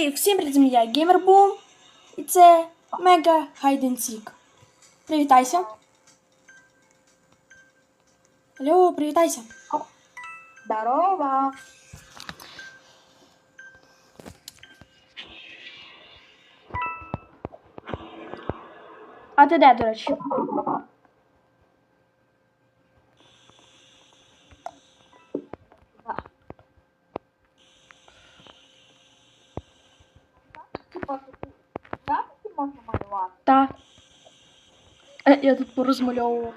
І всім привіт, я Геймербум. І це Мега Хайден Сік. Привітайся. Алло, привітайся. Здорово. А ти де, до речі? Типа, так ти можна малювати? Та. Е, Я тут порозмальовував.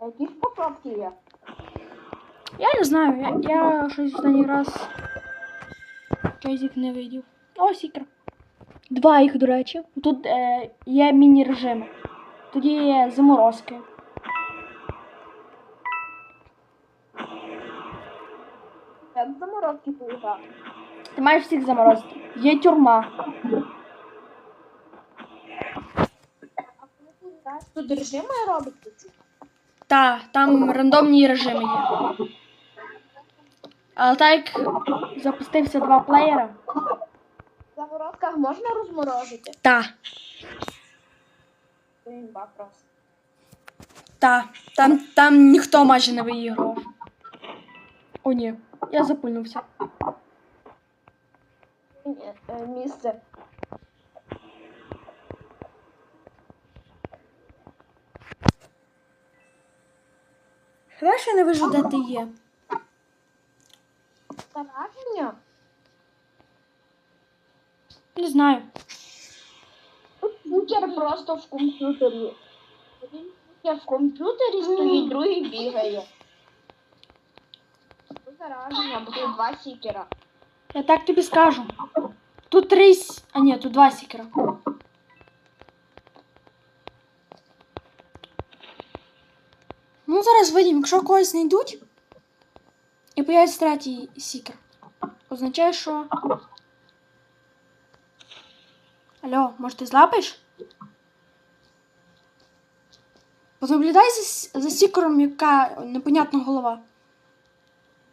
Які ж посадки є? Я не знаю, я, я щось останній раз кейзик не видів. О, сікер. Два їх, до речі. Тут е, є міні-режими. Тоді є заморозки. Як заморозки поїхав? Ти маєш всіх заморозити. Є тюрма. Тут режими робиться? Та, там рандомні режими є. Але так як запустився два плеєра. В заморозках можна розморозити? Та, просто. та. Там, там ніхто майже не виіграв. О, ні, я запульнувся. Ні, е, місце. Що я не вижу, де ти є? Зараження? Не знаю. Стікер просто в комп'ютері. Один стікер в комп'ютері стоїть, другий бігає. Тут зараження, тут два стікера. Я так тобі скажу. Тут три. с- А ні, тут два сікера. Ну, зараз вийдемо, якщо когось знайдуть. І появиться третій сікер. Означає, що. Алло, може ти злапаєш? Понаблюдай за, за сікером, яка непонятна голова.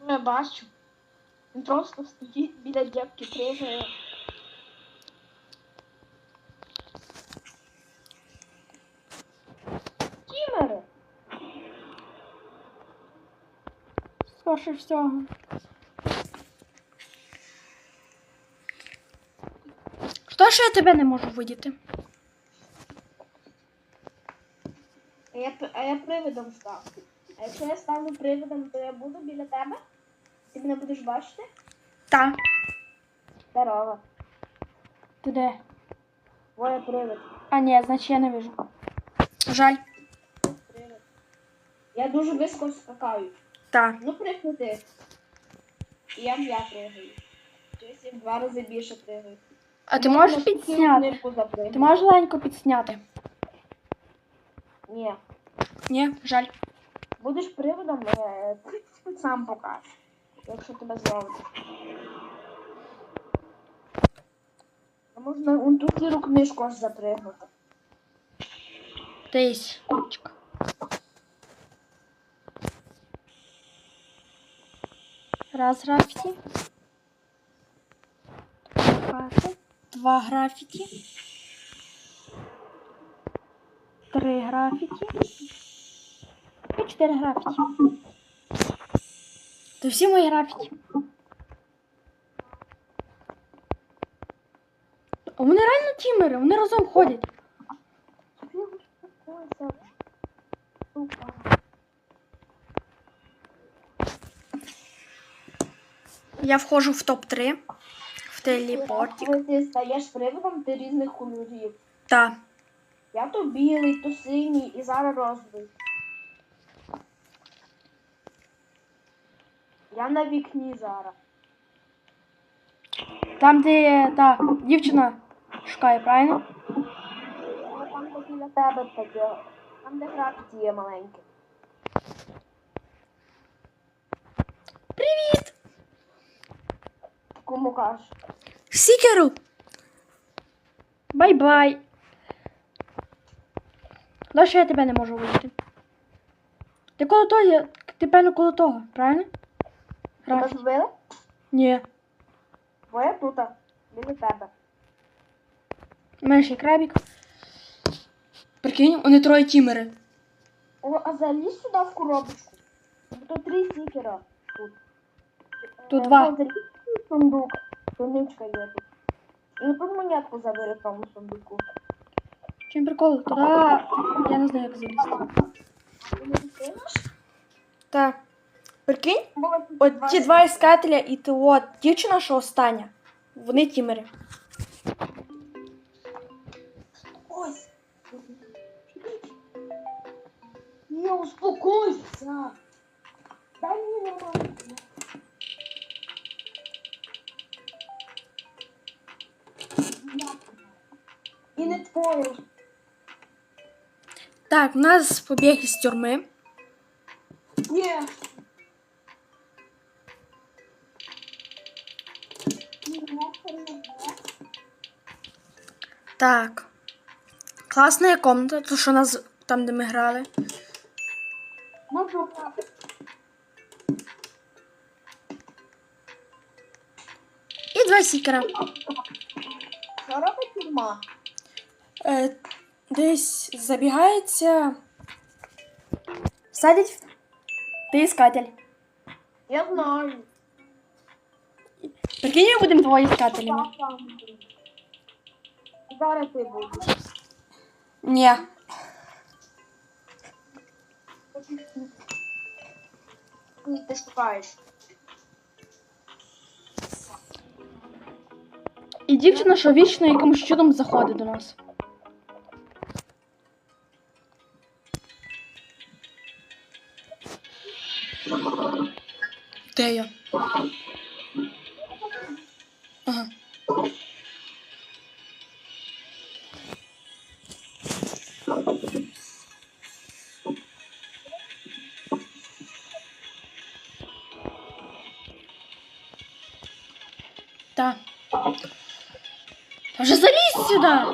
Ну, я бачу. Він просто стоїть біля дівки, пригає. Тімери! Скорше всього. Що ж я тебе не можу видіти? А я, а я привидом став. А якщо я стану привидом, то я буду біля тебе? Ти мене будеш бачити? Та. Здорово. Ти де? Твоє привид. А, ні, значить я не вижу. Жаль. Привид. Я дуже високо скакаю. Та. Ну. І я я пригаю. Тобто я в два рази більше пригаю. А ти можеш Можна підсняти? Ти можеш легенько підсняти? Ні. Ні, жаль. Будеш приводом, е, ти сам покажеш. Якщо тебе зловить. А можна он ту сіру книжку аж запригнути. Десь. Чекай. Раз графіті. Два графіті. Три графіті. І чотири графіті. Це всі мої графіті. А Вони реально тімери, вони разом ходять. Я входжу в топ-3 в телепортик. Коли ти стаєш приводом, ти різних кольорів. Та. Я то білий, то синій і зараз розовий. Я на вікні зараз. Там, де та дівчина шукає, правильно? Там де біля тебе таке. Там де графіті є маленьке. Привіт! Кому кажеш? Сікеру! Бай-бай! Дальше я тебе не можу вийти. Ти коло того, я- ти певно коло того, правильно? Тебе Графіті. збили? Ні. Твоя тут, біля тебе. Менший крабік. Прикинь, вони троє тімери. О, а залізь сюди в коробочку. Тут три стікера. Тут. Тут Е, два. Сундук. Суничка є тут. І тут монетку забери в тому сундуку. Чим прикол? Туди я не знаю, як залізти. Ти не відкинеш? Так. Прикинь, Було тут от ті два іскателя і ти от дівчина, що остання. Вони тімери. Ось. Не успокойся. Дай мені нормально. І. Так, у нас побіг із тюрми. Ні. Так. Класна комната, то що нас там, де ми грали. Ну. І два сікера. Робить тюрма? Е, десь забігається. Садять. Ти іскатель. Я знаю. Прикинь, ми будемо двоє іскателями. Зараз ти будеш. Ні. Ні, ти шукаєш. І дівчина, що вічно якимось чудом заходить до нас. Де я? Ага. Так. Та Вже залізь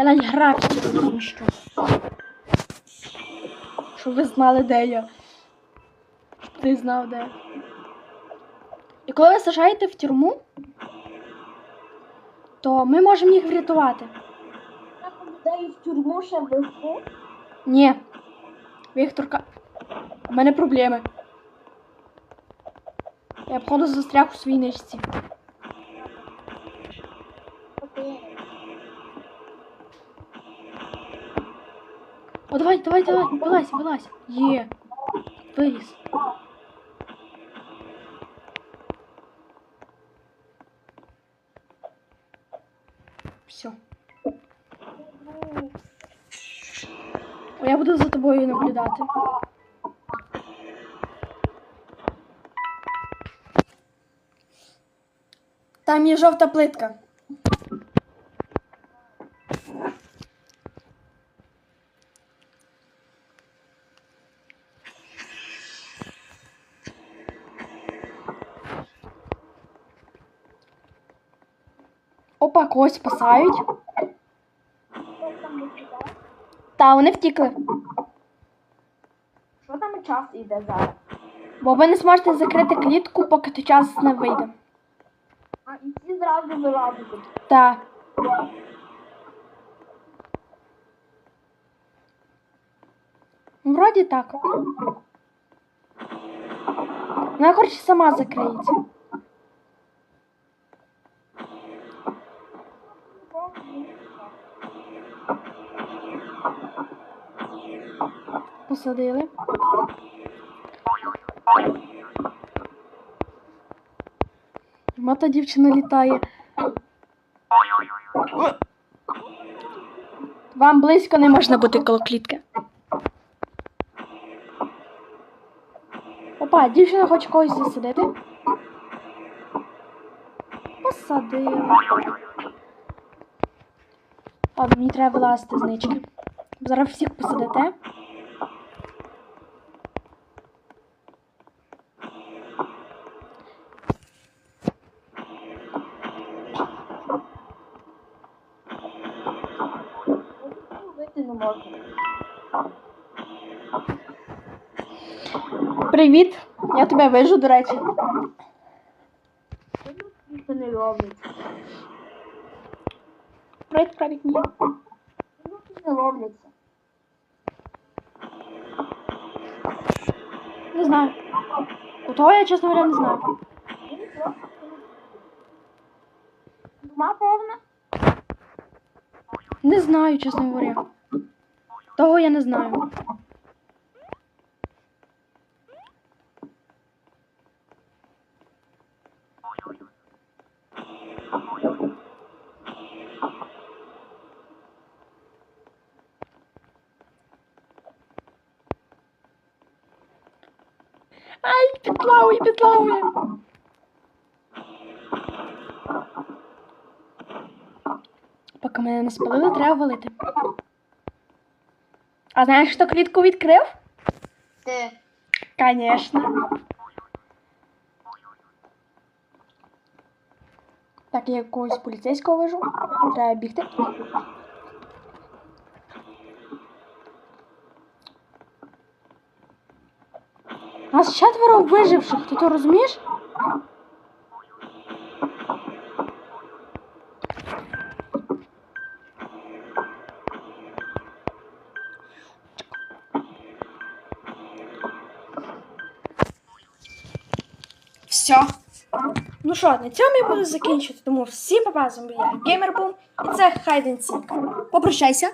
Я навіть графіки розміщу. Щоб ви знали, де я. Щоб ти знав, де. І коли ви сажаєте в тюрму, то ми можемо їх врятувати. Я людей в тюрму ще везу. Ні. Вікторка. У мене проблеми. Я походу застряг у своїй ничці. давай, давай, давай, вилазь, вилазь. Є. Виліз. Все. Я буду за тобою наблюдати. Там є жовта плитка. Когось спасають. Та, вони втікли. Що там час іде зараз? Бо ви не зможете закрити клітку, поки той час не вийде. А і ці зразу вилазять. Так. Вроді так. Вона, коротше, сама закриється. Посадили. Мата дівчина літає. Вам близько не можна бути коло клітки. Опа, дівчина хоче когось засадити. Посадила. А, мені треба вилазити з нички. Зараз всіх посадите. Привіт! Я тебе вижу, до речі. Це не ловить. Привіт, привіт, ні. Не ловляться. Не знаю. У того я, чесно говоря, не знаю. Дума повна? Не знаю, чесно говоря. Того я не знаю. Ай, підлавує, підлавує. Поки мене не спалили, треба валити. А знаєш, хто клітку відкрив? Ти. Конечно. Так, я якогось поліцейського вижу. Треба бігти. Нас четверо виживших, ти то розумієш? Все. Ну що, на цьому я буду закінчувати. Тому всім па-па, з вами я Геймербум, і це Хайденсік. Попрощайся.